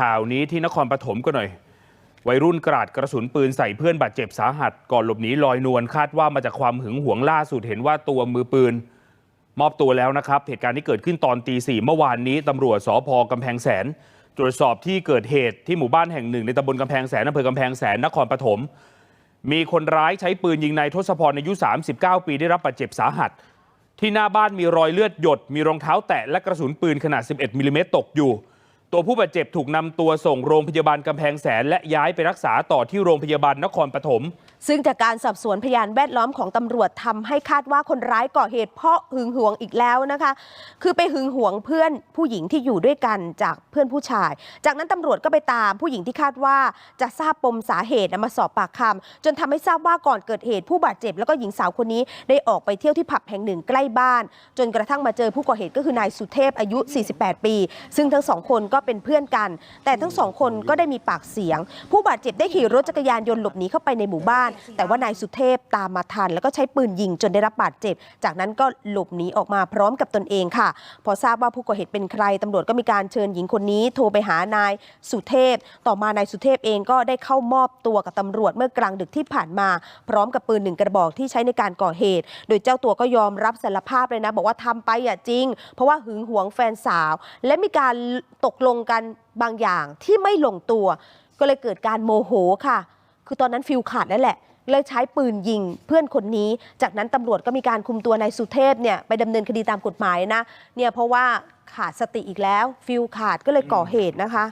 ข่าวนี้ที่นครปฐมก็หน่อย วัยรุ่นกราดกระสุนปืนใส่เพื่อนบาดเจ็บสาหัส ก่อนหลบหนีลอยนวลคาดว่ามาจากความหึงหวงล่าสุดเห็นว่าตัวมือปืน มอบตัวแล้วนะครับ เหตุการณ์ที่เกิดขึ้นตอนตีสี่เมื่อวานนี้ตำรวจสพกำแพงแสน ตรวจสอบที่เกิดเหตุที่หมู่บ้านแห่งหนึ่งในตำบลกำแพงแสนอำเภอกำแพงแสนนครปฐมมีคนร้ายใช้ปืนยิงนายทศพรอายุ 39 ปีได้รับบาดเจ็บสาหัส ที่หน้าบ้านมีรอยเลือดหยด มีรองเท้าแตะและกระสุนปืนขนาด 11มิลลิเมตรตกอยู่ ตัวผู้บาดเจ็บถูกนำตัวส่งโรงพยาบาลกำแพงแสน และย้ายไปรักษาต่อที่โรงพยาบาลนครปฐม ซึ่งจากการสอบสวนพยานแวดล้อมของตำรวจทำให้คาดว่าคนร้ายก่อเหตุเพราะหึงหวงอีกแล้วนะคะ คือไปหึงหวงเพื่อนผู้หญิงที่อยู่ด้วยกันจากเพื่อนผู้ชาย จากนั้นตำรวจก็ไปตามผู้หญิงที่คาดว่าจะทราบปมสาเหตุนำมาสอบปากคำจนทำให้ทราบว่าก่อนเกิดเหตุผู้บาดเจ็บ แล้วก็หญิงสาวคนนี้ได้ออกไปเที่ยวที่ผับแห่งหนึ่งใกล้บ้าน จนกระทั่งมาเจอผู้ก่อเหตุก็คือนายสุเทพอายุ 48 ปี ซึ่งทั้งสองคนก็เป็นเพื่อนกัน แต่ทั้งสองคนก็ได้มีปากเสียง ผู้บาดเจ็บได้ขี่รถจักรยานยนต์หลบหนีเข้าไปในหมู่บ้าน แต่ว่านายสุเทพตามมาทัน แล้วก็ใช้ปืนยิงจนได้รับบาดเจ็บ จากนั้นก็หลบหนีออกมาพร้อมกับตนเองค่ะ พอทราบว่าผู้ก่อเหตุเป็นใครตำรวจก็มีการเชิญหญิงคนนี้ โทรไปหานายสุเทพ ต่อมานายสุเทพเองก็ได้เข้ามอบตัวกับตำรวจเมื่อกลางดึกที่ผ่านมา พร้อมกับปืนหนึ่งกระบอกที่ใช้ในการก่อเหตุ โดยเจ้าตัวก็ยอมรับสารภาพเลยนะ บอกว่าทำไปอะจริง เพราะว่าหึงหวงแฟนสาว และมีการตกลงงกันบางอย่างที่ไม่ลงตัว ก็เลยเกิดการโมโหค่ะ คือตอนนั้นฟิลขาดแล้วแหละเลยใช้ปืนยิงเพื่อนคนนี้ จากนั้นตำรวจก็มีการคุมตัวนายสุเทพเนี่ยไปดำเนินคดีตามกฎหมายนะเนี่ยเพราะว่าขาดสติอีกแล้ว ฟิลขาดก็เลยก่อเหตุนะคะ